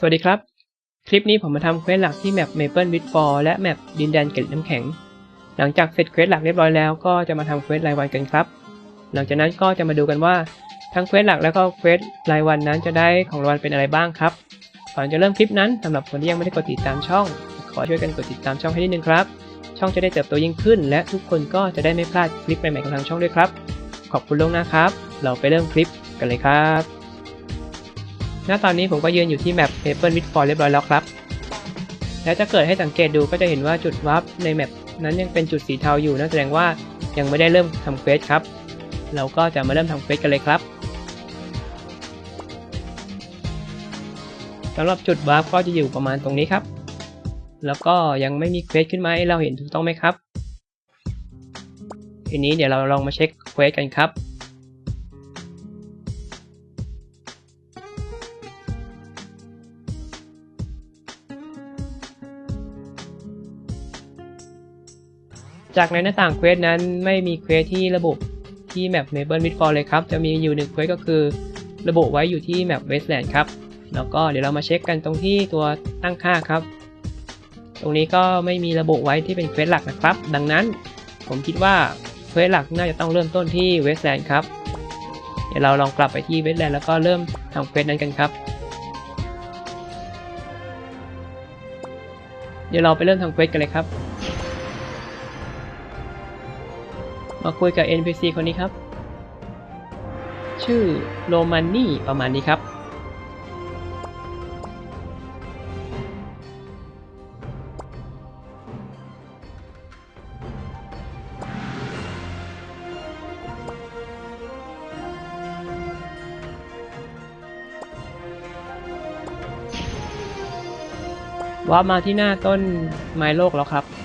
สวัสดีครับ คลิปนี้ผมมาทำเควสหลักที่แมป Maple with Fall และแมปดินแดนเกล็ดน้ำแข็ง หลังจากเสร็จเควสหลักเรียบร้อยแล้วก็จะมาทำเควสรายวันกันครับ หลังจากนั้นก็จะมาดูกันว่าทั้งเควสหลักแล้วก็เควสรายวันนั้นจะได้ของรางวัลเป็นอะไรบ้างครับ ก่อนจะเริ่มคลิปนั้นสำหรับคนที่ยังไม่ได้กดติดตามช่อง ขอช่วยกันกดติดตามช่องให้นิดนึงครับ ช่องจะได้เติบโตยิ่งขึ้น และทุกคนก็จะได้ไม่พลาดคลิปใหม่ๆของทางช่องด้วยครับ ขอบคุณล่วงหน้าครับ เราไปเริ่มคลิปกันเลยครับ ณตอนนี้ผมก็ยืนอยู่ที่แมป Maple with Fall เรียบร้อยแล้วครับ แล้วจะเกิดให้สังเกตดูก็จะเห็นว่าจุดวาร์ปในแมปนั้นยังเป็นจุดสีเทาอยู่นั่นแสดงว่ายังไม่ได้เริ่มทำเควสครับ เราก็จะมาเริ่มทำเควสกันเลยครับสำหรับจุดวาร์ปก็จะอยู่ประมาณตรงนี้ครับ แล้วก็ยังไม่มีเควสขึ้นมาให้เราเห็นถูกต้องไหมครับ ทีนี้เดี๋ยวเราลองมาเช็คเควสกันครับ จากในหน้าต่างเควสนั้นไม่มีเควสที่ระบุที่แมป Maple with Fall เลยครับ จะมีอยู่หนึ่งเควสก็คือระบุไว้อยู่ที่แมป Westland ครับ แล้วก็เดี๋ยวเรามาเช็คกันตรงที่ตัวตั้งค่าครับ ตรงนี้ก็ไม่มีระบุไว้ที่เป็นเควสหลักนะครับ ดังนั้นผมคิดว่าเควสหลักน่าจะต้องเริ่มต้นที่ Westland ครับ เดี๋ยวเราลองกลับไปที่ Westland แล้วก็เริ่มทำเควสนั้นกันครับเดี๋ยวเราไปเริ่มทำเควสกันเลยครับ มาคุยกับ NPC คนนี้ครับ ชื่อโรมันนี่ประมาณนี้ครับว่ามาที่หน้าต้นไม้โลกแล้วครับ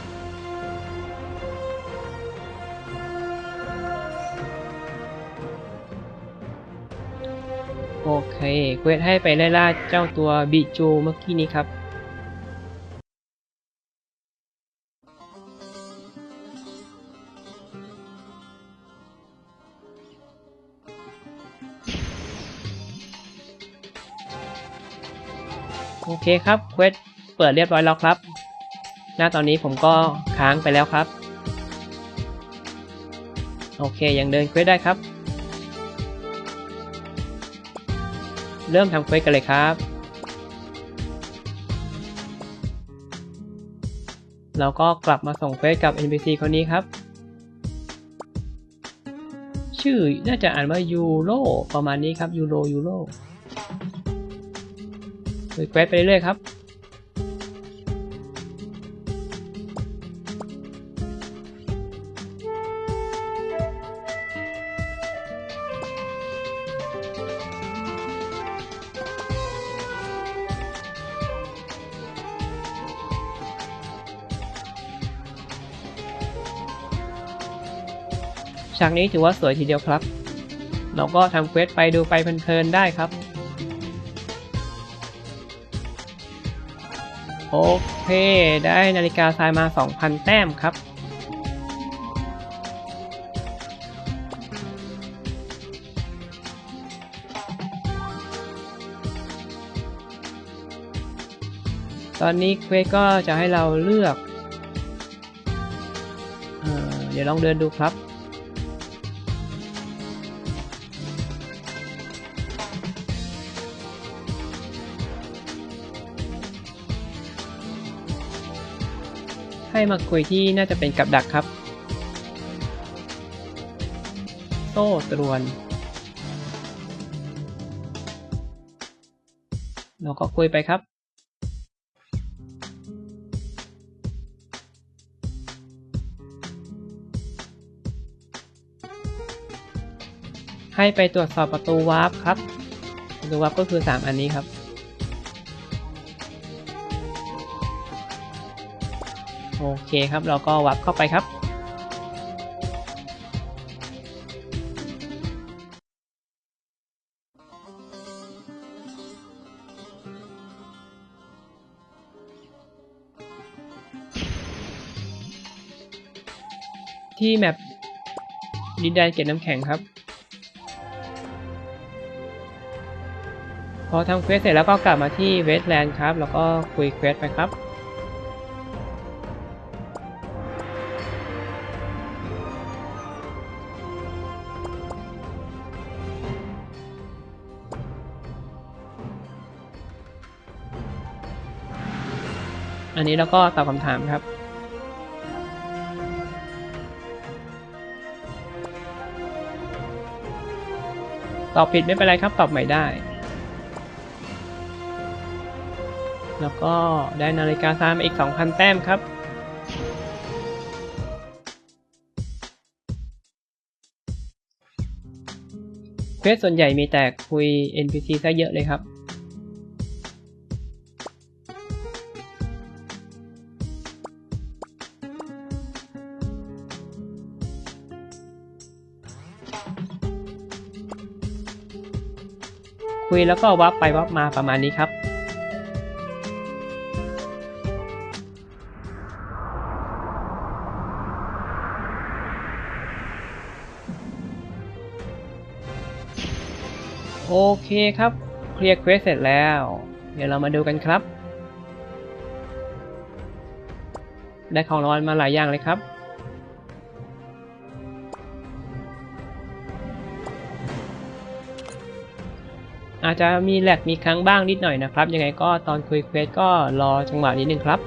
เคเควสให้ไปไล่ล่าเจ้าตัวบิจูเมื่อกี้นี้ครับโอเคครับเควสเปิดเรียบร้อยแล้วครับ หน้าตอนนี้ผมก็ค้างไปแล้วครับ โอเคยังเดินเควสได้ครับ เริ่มทำเควสกันเลยครับเราก็กลับมาส่งเควสกับ NPC คนนี้ครับ ชื่อน่าจะอ่านว่ายูโรประมาณนี้ครับยูโรยูโรเควสไปเรื่อยๆครับ ฉากนี้ถือว่าสวยทีเดียวครับ เราก็ทำเควสไปดูไปเพลินๆได้ครับ โอเค ได้นาฬิกาทรายมา 2,000 แต้มครับตอนนี้เควสก็จะให้เราเลือกเออเดี๋ยวลองเดินดูครับ ให้มาคุยที่น่าจะเป็นกับดักครับ โซ่ตรวน เราก็คุยไปครับให้ไปตรวจสอบประตูวาร์ปครับ ประตูวาร์ปก็คือ 3 อันนี้ครับ โอเคครับ เราก็วับเข้าไปครับ ที่แมปดินแดนเกล็ดน้ำแข็งครับ พอทำเควสเสร็จแล้วก็กลับมาที่เวสแลนด์ครับ แล้วก็คุยเควสไปครับ อันนี้เราก็ตอบคำถามครับ ตอบผิดไม่เป็นไรครับ ตอบใหม่ได้ แล้วก็ได้นาฬิกาซามอีก 2,000 แต้มครับเควสส่วนใหญ่มีแต่คุย NPC ซะเยอะเลยครับ คุยแล้วก็วับไปวับมาประมาณนี้ครับ โอเคครับ เคลียร์เควสเสร็จแล้ว เดี๋ยวเรามาดูกันครับ ได้ของรางวัลมาหลายอย่างเลยครับ อาจจะมีแหลกมีครั้งบ้างนิดหน่อยนะครับ ยังไงก็ตอนคุยเควสก็รอจังหวะนิดนึงครับ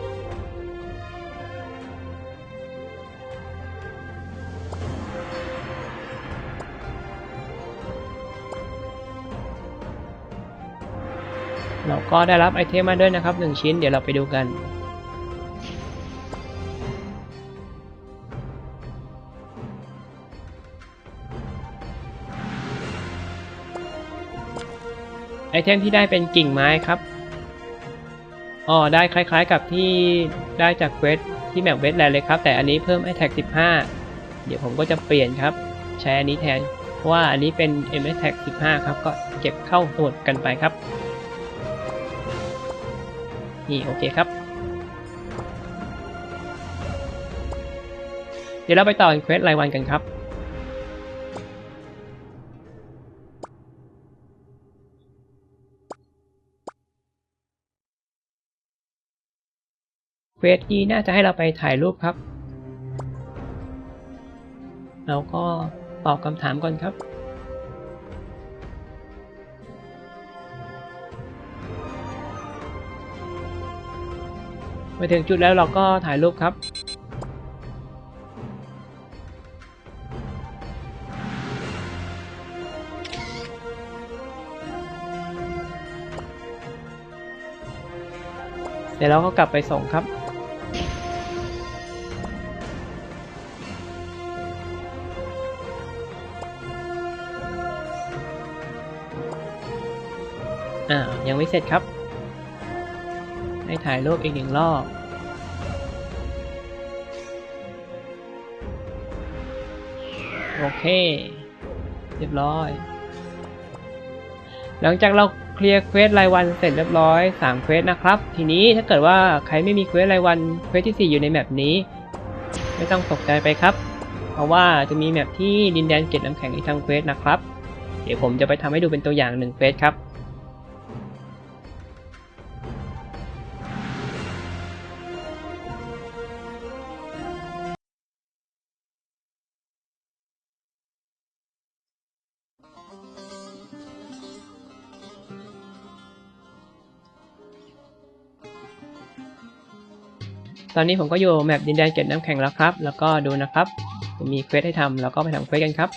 เราก็ได้รับไอเทมมาด้วยนะครับ 1 ชิ้นเดี๋ยวเราไปดูกัน ไอเทมที่ได้เป็นกิ่งไม้ครับอ๋อได้คล้ายๆกับที่ได้จากเวสที่แมปเวสแลนด์เลยครับ แต่อันนี้เพิ่มไอแท็ก15 เดี๋ยวผมก็จะเปลี่ยนครับ ใช้อันนี้แทน เพราะว่าอันนี้เป็น m s tag 15 ครับ ก็เก็บเข้าสมุดกันไปครับ นี่โอเคครับ เดี๋ยวเราไปต่อเควสรายวันกันครับ สนี้น่าจะให้เราไปถ่ายรูปครับแล้วก็ตอบคำถามก่อนครับไปถึงจุดแล้วเราก็ถ่ายรูปครับเดี๋ยวเราก็กลับไปส่งครับ ยังไม่เสร็จครับ ให้ถ่ายรูปอีกหนึ่งรอบโอเค เรียบร้อย หลังจากเราเคลียร์เควสรายวันเสร็จเรียบร้อย3เควสนะครับ ทีนี้ถ้าเกิดว่าใครไม่มีเควสรายวันเควสที่ 4 อยู่ในแมปนี้ ไม่ต้องตกใจไปครับ เพราะว่าจะมีแมปที่ดินแดนเกล็ดน้ำแข็งอีกทางเควสนะครับ เดี๋ยวผมจะไปทำให้ดูเป็นตัวอย่างหนึ่งเควสครับ ตอนนี้ผมก็อยู่แมปดินแดนเกล็ดน้ำแข็งแล้วครับ แล้วก็ดูนะครับมมีเควสให้ทำแล้วก็ไปทำเควสกันครับ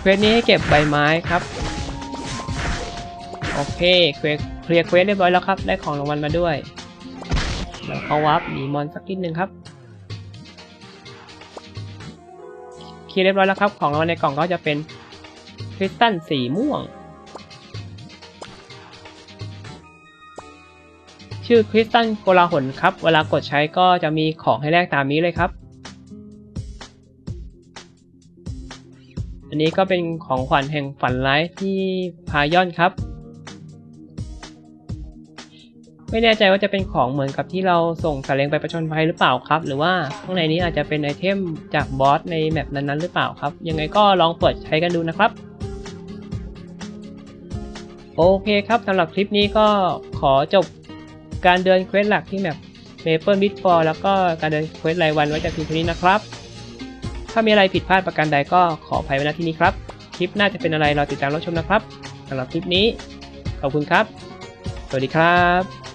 เควสนี้ให้เก็บใบไม้ครับ โอเคเควสเคลียร์เควสเรียบร้อยแล้วครับ ได้ของรางวัลมาด้วย แล้วเขาวับหนีมอนสักนิดนึงครับเคลียร์เรียบร้อยแล้วครับ ของรางวัลในกล่องก็จะเป็น คริสตัลสีม่วง ชื่อคริสตัลโกลาหลครับ เวลากดใช้ก็จะมีของให้แลกตามนี้เลยครับ อันนี้ก็เป็นของขวัญแห่งฝันร้ายที่พายอนครับ ไม่แน่ใจว่าจะเป็นของเหมือนกับที่เราส่งสาเลงไปประชนภัยหรือเปล่าครับ หรือว่าข้างในนี้อาจจะเป็นไอเทมจากบอสในแมปนั้นๆหรือเปล่าครับ ยังไงก็ลองเปิดใช้กันดูนะครับ โอเคครับสำหรับคลิปนี้ก็ขอจบการเดินเควสหลักที่แมป Maple Bit for แล้วก็การเดินเควสรายวันไว้จากที่นี้นะครับ ถ้ามีอะไรผิดพลาดประการใดก็ขออภัยไว้ณที่นี้ครับ คลิปหน้าจะเป็นอะไรรอติดตามรับชมนะครับสำหรับคลิปนี้ ขอบคุณครับ สวัสดีครับ